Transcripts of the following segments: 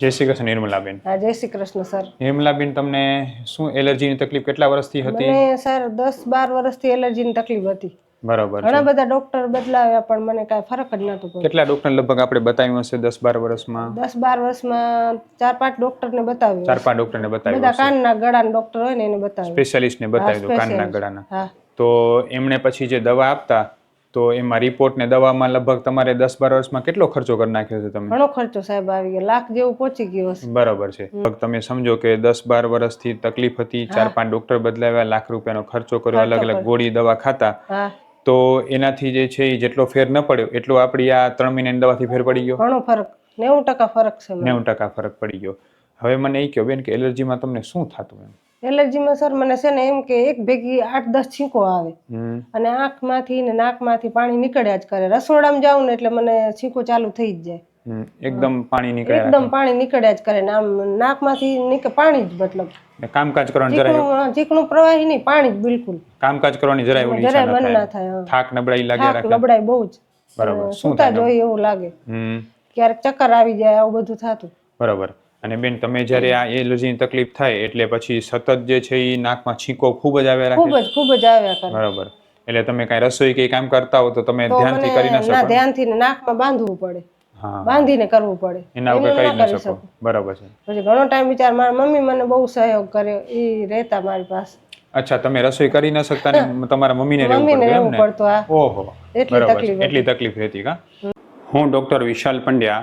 જય શ્રી કૃષ્ણ નિર્મલાબેન. હા જય શ્રી કૃષ્ણ સર. નિર્મલાબેન તમને શું એલર્જીની તકલીફ કેટલા વર્ષથી હતી? મને સર દસ બાર વર્ષથી એલર્જીની તકલીફ હતી. બરાબર ઘણા બધા ડોક્ટર બદલાવ્યા પણ મને કાંઈ ફરક જ નતો પડ્યો. કેટલા ડોક્ટર લગભગ આપણે બતાવ્યું હશે દસ બાર વર્ષમાં? દસ બાર વર્ષમાં ચાર પાંચ ડોક્ટરને બતાવ્યું ચાર પાંચ ડોક્ટરને બતાવ્યું બધા કાનના ગળાના ડોક્ટર હોય ને એને બતાવ્યું. સ્પેશિયાલિસ્ટને બતાવ્યું કાનના. ગળાના. તો એમણે પછી જે દવા આપતા તો એમાં રિપોર્ટ ને દવામાં લગભગ તમારે દસ બાર વર્ષમાં કેટલો ખર્ચો કરી નાખ્યો છે તમે? ઘણો ખર્ચો સાહેબ આવી ગયો. લાખ જેવું પહોંચી ગયો બરાબર છે. તમે સમજો કે દસ બાર વર્ષથી તકલીફ હતી ચાર પાંચ ડોક્ટર બદલાવ્યા લાખ રૂપિયાનો ખર્ચો કર્યો અલગ અલગ ગોળી દવા ખાતા. તો એનાથી જે છે એ જેટલો ફેર ન પડ્યો એટલો આપણી આ ત્રણ મહિનાની દવાથી ફેર પડી ગયો. ઘણો ફરક. નેવું ટકા ફરક છે નેવું ટકા ફરક પડી ગયો. હવે મને એ કહો બેન કે એલર્જીમાં તમને શું થતું એમ? એલર્જીમાં સર મને છે ને એમ કે એક ભેગી આઠ દસ છીંકો આવે. અને આંખમાંથી ને નાકમાંથી પાણી નીકળ્યા જ કરે. રસોડામાં જાઉં ને એટલે મને છીંકો ચાલુ થઈ જ જાય. એકદમ પાણી નીકળે એકદમ પાણી નીકળ્યા જ કરે ને આમ નાકમાંથી નીકળે પાણી જ મતલબ. કામકાજ કરવાની જરાય ચીકણું પ્રવાહી નહીં પાણી જ બિલકુલ. કામકાજ કરવાની જરાય ઓલી જરાય મન ના થાય થાક નબળાઈ લાગે થાક નબળાઈ બહુ જ. બરાબર. સુતા જોઈએ એવું લાગે. ક્યારેક ચક્કર આવી જાય આવું બધું થતું. બરાબર. અને બેન તમે જ્યારે આ એલર્જીની તકલીફ થાય એટલે પછી સતત જે છે એ નાકમાં છીંકો ખૂબ જ આવ્યા રાખે ખૂબ જ ખૂબ જ આવ્યા કરે. બરાબર. એટલે તમે કઈ રસોઈ કે કામ કરતા હો તો તમે ધ્યાનથી કરી ના શકો ધ્યાનથી નાકમાં બાંધવું પડે. હા. બાંધીને કરવું પડે. એના વગર કરી ના શકો. બરાબર છે. પછી ઘણો ટાઈમ વિચાર મારા મમ્મી મને બહુ સહયોગ કર્યો એ રહેતા મારી પાસે. અચ્છા તમે રસોઈ કરી ન શકતા ને? તમારા મમ્મીને રહેવું પડતું ઓહો. એટલી તકલીફ એટલી તકલીફ રહેતી કા? હું ડોક્ટર વિશાલ પંડ્યા.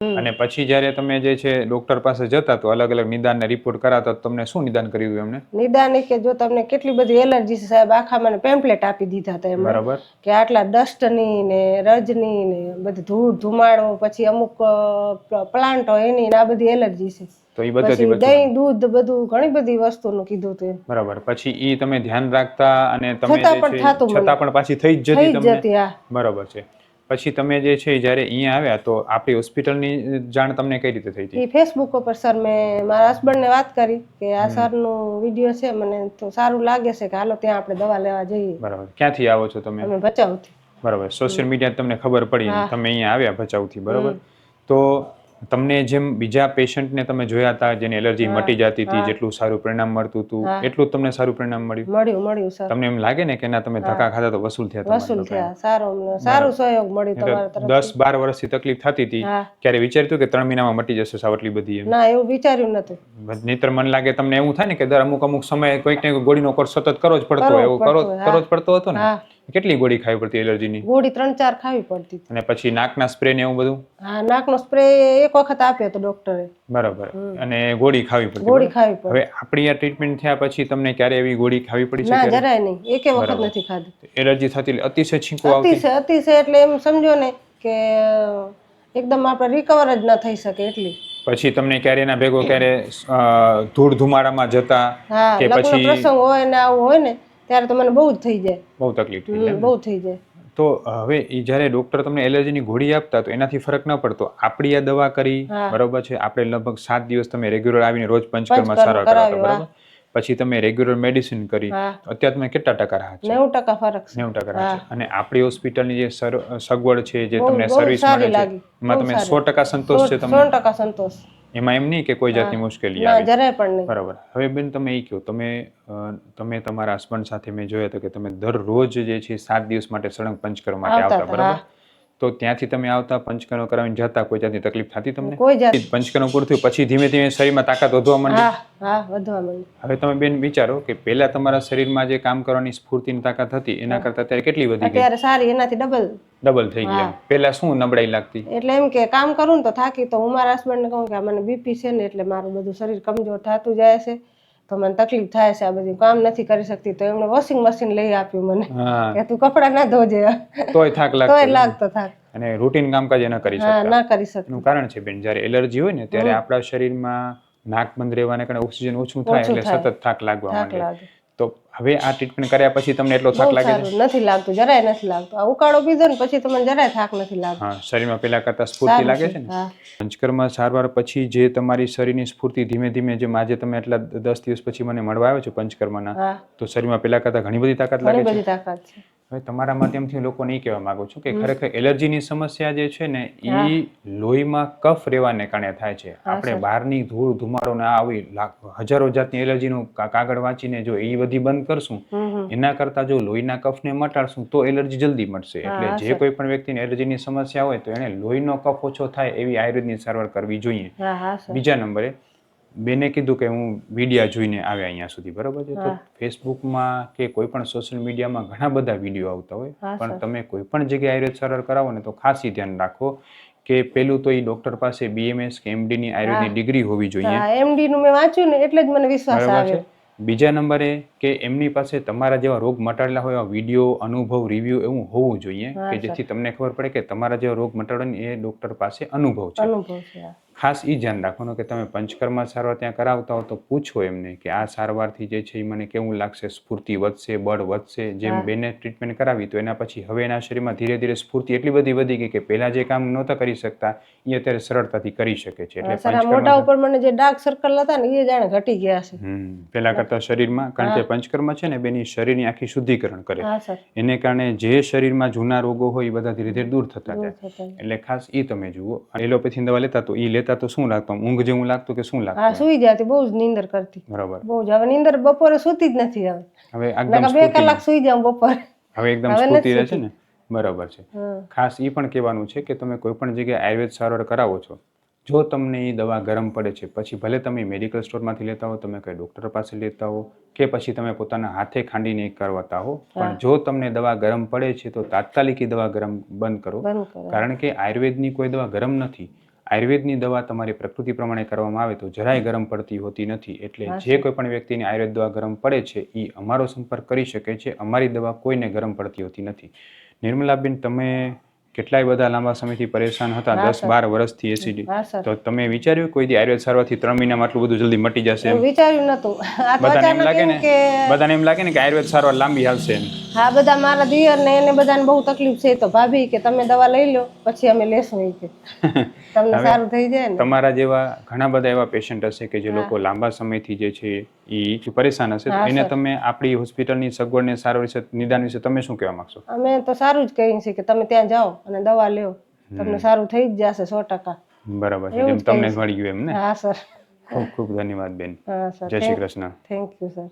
અને પછી જ્યારે તમે જે છે ડોક્ટર પાસે જતા તો અલગ અલગ નિદાનને રિપોર્ટ કરાતા તમને શું નિદાન કર્યું એમને? નિદાન કે જો તમને કેટલી બધી એલર્જી છે સાહેબ આખા મને પેમ્પલેટ આપી દીધા હતા એમાં બરાબર. કે આટલા ડસ્ટની ને રજની ને બધી ધૂળ ધુમાડો પછી અમુક પ્લાન્ટ હોય એની ને આ બધી એલર્જી છે. તો એ દહીં દૂધ બધું ઘણી બધી વસ્તુનું કીધું હતું. બરાબર. પછી ઈ તમે ધ્યાન રાખતા અને તમે છતાં પણ પાછી થઈ જ જતી તમને? બરાબર છે. પછી તમે જે છે જ્યારે અહીંયા આવ્યા તો આપણી હોસ્પિટલની જાણ તમને કઈ રીતે થઈ હતી? ફેસબુક ઉપર સર મેં મારા હસબન્ડને વાત કરી કે આ સરનો વીડિયો છે મને તો સારું લાગે છે કે હાલો ત્યાં આપણે દવા લેવા જઈએ. બરાબર. ક્યાંથી આવો છો તમે? અમે ભચાઉથી. બરાબર. સોશિયલ મીડિયા તમને ખબર પડી તમે અહીંયા આવ્યા ભચાઉથી બરાબર? તો તમને જેમ બીજા પેશન્ટને તમે જોયા હતા જેની એલર્જી મટી જતી હતી જેટલું સારું પરિણામ મળતું હતું એટલું જ તમને સારું પરિણામ મળ્યું? મળ્યું મળ્યું સર. તમને એમ લાગે ને કે ના તમે ધક્કા ખાધા તો વસૂલ થયા વસૂલ થયા સારો સારું સહયોગ મળ્યું તમારા તરફ દસ બાર વર્ષથી તકલીફ થતી હતી ક્યારે વિચાર્યું કે ત્રણ મહિનામાં મટી જશે સાવ એટલી બધી એમ? ના એવું વિચાર્યું નતું નહીતર મને લાગે તમને એવું થાય ને કે દર અમુક અમુક સમયે કોઈક ને કોઈક ગોળીનો કોર્સ સતત કરો જ પડતો હોય એવું કરો કરો જ પડતો હતો ને? હા. કેટલી ગોળી ખાવી પડતી એલર્જીની ગોળી ત્રણ ચાર ખાવી પડતી હતી. અને પછી નાકના સ્પ્રે ને એવું બધું? હા નાકનો સ્પ્રે એક વખત આપ્યો તો ડોક્ટરે બરાબર. અને ગોળી ખાવી પડતી ગોળી ખાવી પડતી. હવે આપણી આ ટ્રીટમેન્ટ થયા પછી તમને ક્યારે એવી ગોળી ખાવી પડી છે ના? જરાય નહીં. એકે વખત નથી ખાધી. એલર્જી થતી એટલે અતિશય છીંકો આવતી? અતિશય અતિશય એટલે એમ સમજો ને કે એકદમ આપણે રિકવર જ ન થઈ શકે એટલી. પછી તમને ક્યારે એના ભેગો ક્યારે અ, ધૂળ ધુમાડામાં જતા હા કે લગ્ન પછી પ્રસંગ હોય ને આવું હોય ને ત્યારે તો મને બહુ જ થઈ જાય. બહુ તકલીફ થઈ જાય બહુ થઈ જાય. તો હવે ઈ જ્યારે ડોક્ટર તમને એલર્જીની ગોળી આપતા તો એનાથી ફરક ન પડતો. આપણી આ દવા કરી બરોબર છે? આપણે લગભગ સાત દિવસ તમે રેગ્યુલર આવીને રોજ પંચકર્મ સારવાર કરાવતા બરોબર? પછી તમે રેગ્યુલર મેડિસિન કરી અત્યારે તમે કેટલા ટકા રાહત છે? નેવું ટકા ફરક છે. નેવું ટકા રાહત છે. અને આપણી હોસ્પિટલની જે સગવડ છે જે તમને સર્વિસ મળે છે એમાં તમે સો ટકા સંતોષ છે તમને? સો ટકા સંતોષ. એમાં એમ નહીં કે કોઈ જાતની મુશ્કેલી ના આવી. જરાય પણ નહીં. બરાબર. હવે બેન તમે એ કહો તમે તમે તમારા હસબન્ડ સાથે મેં જોયા હતો કે તમે દરરોજ જે છે સાત દિવસ માટે સળંગ પંચકર્મ માટે આવતા આવતા બરાબર? તો ત્યાંથી તમે આવતા પંચકર્મ કરાવીને જતા કોઈ જાતની તકલીફ થતી તમને? કોઈ જાત પંચકર્મ પૂરું થયું પછી ધીમે ધીમે શરીરમાં તાકાત વધવા માંડી? હા હા વધવા માંડી. હવે તમે બેન વિચારો કે પહેલા તમારા શરીરમાં જે કામ કરવાની સ્ફૂર્તિની તાકાત હતી એના કરતા અત્યારે કેટલી વધી ગઈ? અત્યારે સારી એનાથી ડબલ. ડબલ થઈ ગયા. પેલા પહેલા શું નબળાઈ લાગતી? એટલે એમ કે કામ કરું ને તો થાકી તો હું મારા હસબન્ડને કહું કે મને બીપી છે ને એટલે મારું બધું શરીર કમજોર થતું જાય છે. તો મને તકલીફ થાય છે આ બધું. કામ નથી કરી શકતી તો એમણે વોશિંગ મશીન લઈ આપ્યું મને. કે તું કપડાં ના ધોજે. તોય થાક તોય લાગતો લાગતો થાક. અને રૂટીન કામકાજ ન કરી શકતા. ના કરી શકતા. એનું કારણ છે બેન જ્યારે એલર્જી હોય ને ત્યારે આપણા શરીરમાં નાક બંધ રહેવાને કારણે ઓક્સિજન ઓછું થાય એટલે સતત થાક લાગવા માંડે. લાગે. તો હવે આ ટ્રીટમેન્ટ કર્યા પછી તમને એટલો થાક લાગે છે? નથી લાગતું જરાય નથી લાગતું. આ ઉકાળો પીધો ને પછી તમને જરાય થાક નથી લાગતો. હા શરીરમાં પેલા કરતા સ્ફૂર્તિ લાગે છે. ને? પંચકર્મ સારવાર પછી જે તમારી શરીરની સ્ફૂર્તિ ધીમે ધીમે જેમ આજે તમે એટલા દસ દિવસ પછી મને મળવા આવ્યો છો પંચકર્મના તો શરીરમાં પેલા કરતા ઘણી બધી તાકાત લાગે ઘણી બધી તાકાત છે. હવે તમારા માધ્યમથી લોકોને એ કહેવા માંગુ છું કે ખરેખર એલર્જીની સમસ્યા જે છે ને એ લોહીમાં કફ રહેવાને કારણે થાય છે. આપણે બહારની ધૂળ ધુમાડો ના આવી હજારો જાતની એલર્જીનું કાગળ વાંચીને જો એ બધી બંધ કરશું એના કરતા જો લોહીના કફને મટાડશું તો એલર્જી જલ્દી મટશે એટલે જે કોઈ પણ વ્યક્તિને એલર્જીની સમસ્યા હોય તો એને લોહીનો કફ ઓછો થાય એવી આયુર્વેદની સારવાર કરવી જોઈએ. બીજા નંબરે બેને કીધું કે હું વિડીયા જોઈને આવ્યા અહીંયા સુધી બરાબર છે? તો ફેસબુકમાં કે કોઈ પણ સોશિયલ મીડિયામાં ઘણા બધા વીડિયો આવતા હોય. પણ તમે કોઈ પણ જગ્યાએ આયુર્વેદ સારવાર કરાવો ને તો ખાસી ધ્યાન રાખો કે પેલું તો એ ડોક્ટર પાસે બીએમએસ કે એમડી ની આયુર્વેદની ડિગ્રી હોવી જોઈએ. એમડી નું મેં વાંચ્યું ને એટલે જ મને વિશ્વાસ આવ્યો. બીજા નંબરે કે એમની પાસે તમારા જેવા રોગ મટાડેલા હોય એવા વીડિયો અનુભવ રિવ્યુ એવું હોવું જોઈએ કે જેથી તમને ખબર પડે કે તમારા જેવા રોગ મટાડવાની એ ડોક્ટર પાસે અનુભવ છે. અનુભવ છે આ. ખાસ એ ધ્યાન રાખવાનું કે તમે પંચકર્મ સારવાર ત્યાં કરાવતા હો તો પૂછો એમને કે આ સારવારથી જે છે એ મને કેવું લાગશે સ્ફૂર્તિ વધશે બળ વધશે જેમ બેને ટ્રીટમેન્ટ કરાવી તો એના પછી હવે એના શરીરમાં ધીરે ધીરે સ્ફૂર્તિ એટલી બધી વધી ગઈ કે પહેલાં જે કામ નહોતા કરી શકતા એ અત્યારે સરળતાથી કરી શકે છે. એટલે મોટા ઉપર મને જે ડાર્ક સર્કલ હતા ને એ જાણે ઘટી ગયા છે. પહેલા કરતા શરીરમાં કારણ કે પંચકર્મ છે ને બેની શરીરની આખી શુદ્ધિકરણ કરે. એને કારણે જે શરીરમાં જૂના રોગો હોય એ બધા ધીરે ધીરે દૂર થતા જાય. એટલે ખાસ એ તમે જુઓ. એલોપેથી દવા લેતા તો એ લેતા તો શું લાગતું? ઊંઘ જેવું લાગતું કે શું લાગતું હા સુઈ જતી બહુ જ નીંદર કરતી. બરાબર. બહુ જ. હવે નીંદર બપોરે સુતી જ નથી હવે. હવે એકદમ બે કલાક સુઈ જાઉં બપોરે. હવે એકદમ સ્ફૂર્તિ રહે છે ને? બરાબર છે. ખાસ એ પણ કહેવાનું છે કે તમે કોઈ પણ જગ્યાએ આયુર્વેદ સારવાર કરાવો છો જો તમને એ દવા ગરમ પડે છે પછી ભલે તમે મેડિકલ સ્ટોરમાંથી લેતા હો તમે કઈ ડૉક્ટર પાસે લેતા હો કે પછી તમે પોતાના હાથે ખાંડીને કરવાતા હો પણ જો તમને દવા ગરમ પડે છે તો તાત્કાલિક એ દવા ગરમ બંધ કરો. કારણ કે આયુર્વેદની કોઈ દવા ગરમ નથી આયુર્વેદની દવા તમારી પ્રકૃતિ પ્રમાણે કરવામાં આવે તો જરાય ગરમ પડતી હોતી નથી. એટલે જે કોઈ પણ વ્યક્તિને આયુર્વેદ દવા ગરમ પડે છે એ અમારો સંપર્ક કરી શકે છે. અમારી દવા કોઈને ગરમ પડતી હોતી નથી. નિર્મલાબેન તમે કેટલાય બધા લાંબા સમયથી પરેશાન હતા દસ બાર વર્ષથી એસિડી તો તમે વિચાર્યું કોઈ દી આયુર્વેદ સારવારથી ત્રણ મહિનામાં આટલું બધું જલ્દી મટી જશે વિચાર્યું નતું બધાને એમ લાગે ને? બધાને એમ લાગે ને કે આયુર્વેદ સારવાર લાંબી હાલશે એમ? હા બધા મારા દિયર ને એને બધાને બહુ તકલીફ છે તો ભાભી કે તમે દવા લઈ લો પછી અમે લેશું કે. તમને સારું થઈ જાય ને. તમારા જેવા ઘણા બધા એવા પેશન્ટ હશે કે જે લોકો લાંબા સમયથી જે છે એ પરેશાન હશે તો એને તમે આપણી હોસ્પિટલની સગવડને સારા વિશે નિદાન વિશે તમે શું કહેવા માંગશો? અમે તો સારું જ કહીએ છીએ કે તમે ત્યાં જાઓ અને દવા લ્યો. તમને સારું થઈ જ જશે સો ટકા. બરાબર છે જેમ તમને મળી ગયું એમ ને? હા સર. ખૂબ ખૂબ ધન્યવાદ બેન. જય Shri Krishna. Thank you sir